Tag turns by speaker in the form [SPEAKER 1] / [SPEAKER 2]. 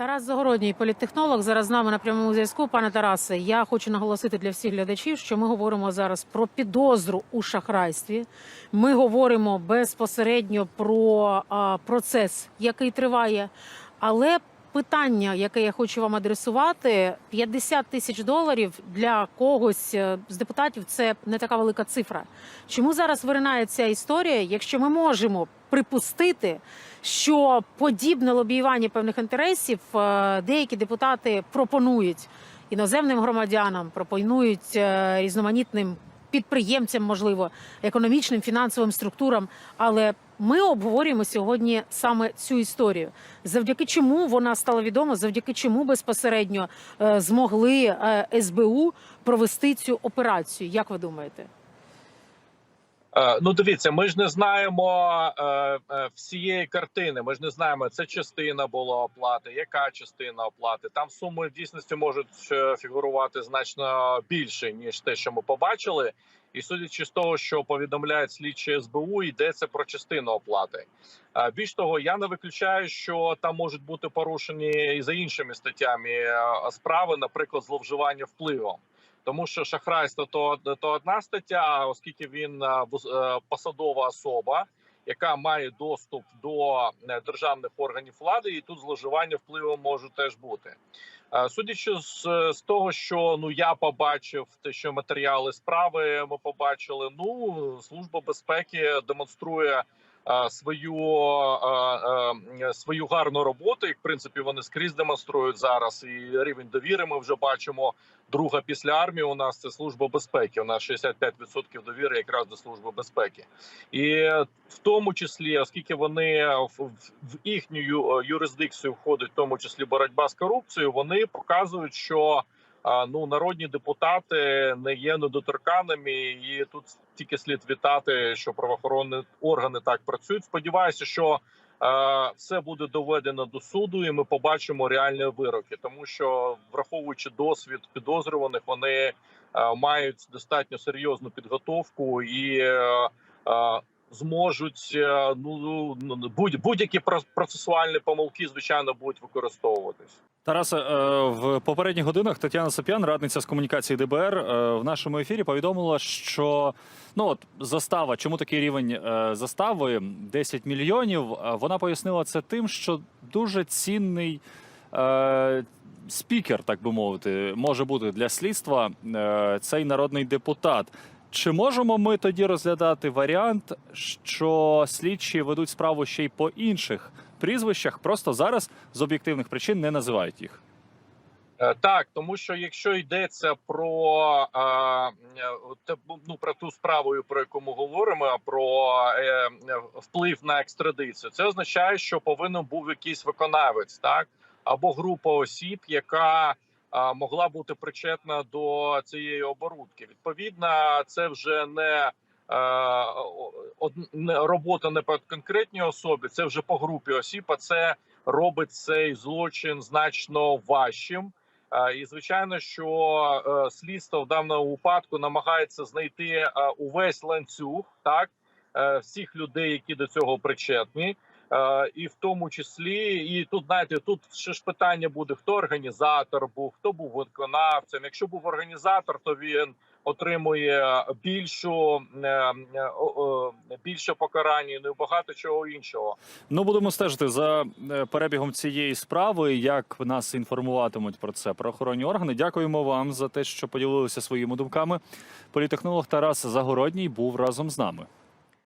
[SPEAKER 1] Тарас Загородній, політтехнолог, зараз з нами на прямому зв'язку. Пане Тарасе, я хочу наголосити для всіх глядачів, що ми говоримо зараз про підозру у шахрайстві. Ми говоримо безпосередньо про а, процес, який триває. Але питання, яке я хочу вам адресувати: 50 тисяч доларів для когось е, з депутатів це не така велика цифра. Чому зараз виринає ця історія, якщо ми можемо припустити, що подібне лобіювання певних інтересів е, деякі депутати пропонують іноземним громадянам, пропонують е, різноманітним підприємцям, можливо, економічним фінансовим структурам. Але ми обговорюємо сьогодні саме цю історію, завдяки чому вона стала відома, завдяки чому безпосередньо е, змогли е, СБУ провести цю операцію. Як ви думаєте?
[SPEAKER 2] Е, Ну, дивіться, ми ж не знаємо е, е, всієї картини. Ми ж не знаємо, це частина була оплати, яка частина оплати. Там суми в дійсності можуть фігурувати значно більше ніж те, що ми побачили. І судячи з того, що повідомляють слідчі СБУ, йдеться про частину оплати. Більш того, я не виключаю, що там можуть бути порушені і за іншими статтями справи, наприклад, зловживання впливом. Тому що шахрайство то, то одна стаття, оскільки він е, е, посадова особа, яка має доступ до е, державних органів влади, і тут зловживання впливом може теж бути. Судячи з, з того, що ну я побачив, те, що матеріали справи ми побачили. Ну служба безпеки демонструє свою свою гарну роботу. І в принципі вони скрізь демонструють зараз. І рівень довіри ми вже бачимо. Друга після армії у нас це служба безпеки. У нас 65% довіри якраз до служби безпеки, і в тому числі, оскільки вони в, їхню юрисдикцію входить, в тому числі боротьба з корупцією, вони показують, що ну народні депутати не є недоторканими, і тут тільки слід вітати, що правоохоронні органи так працюють. Сподіваюся, що е, все буде доведено до суду, і ми побачимо реальні вироки, тому що враховуючи досвід підозрюваних, вони е, мають достатньо серйозну підготовку і е, зможуть е, ну ну, будь будь-які про- процесуальні помилки, звичайно, будуть використовуватись.
[SPEAKER 3] Тарасе, е, в попередніх годинах Тетяна Сап'ян, радниця з комунікації ДБР, е, в нашому ефірі повідомила, що ну от застава, чому такий рівень застави 10 мільйонів. Вона пояснила це тим, що дуже цінний. е, Спікер, так би мовити, може бути для слідства е, цей народний депутат. Чи можемо ми тоді розглядати варіант, що слідчі ведуть справу ще й по інших прізвищах, просто зараз з об'єктивних причин не називають їх?
[SPEAKER 2] Е, Так, тому що якщо йдеться про е, е, ну, про ту справу, про яку ми говоримо, про вплив на екстрадицію, це означає, що повинен був якийсь виконавець, так або група осіб, яка могла бути причетна до цієї оборудки. Відповідно, це вже не. е, не- Робота не по конкретній особі, це вже по групі осіб. А це робить цей злочин значно важчим. Е, І звичайно, що е, слідство в даному випадку намагається знайти увесь ланцюг, так всіх людей, які до цього причетні, і в тому числі, і тут знаєте, тут ще ж питання буде: хто організатор був, хто був виконавцем. Якщо був організатор, то він отримує більшу е, е, більше покарання, ну і багато чого іншого.
[SPEAKER 3] Ну будемо стежити за е, перебігом цієї справи. Як нас інформуватимуть про це правоохоронні органи. Дякуємо вам за те, що поділилися своїми думками. Політехнолог Тарас Загородній був разом з нами.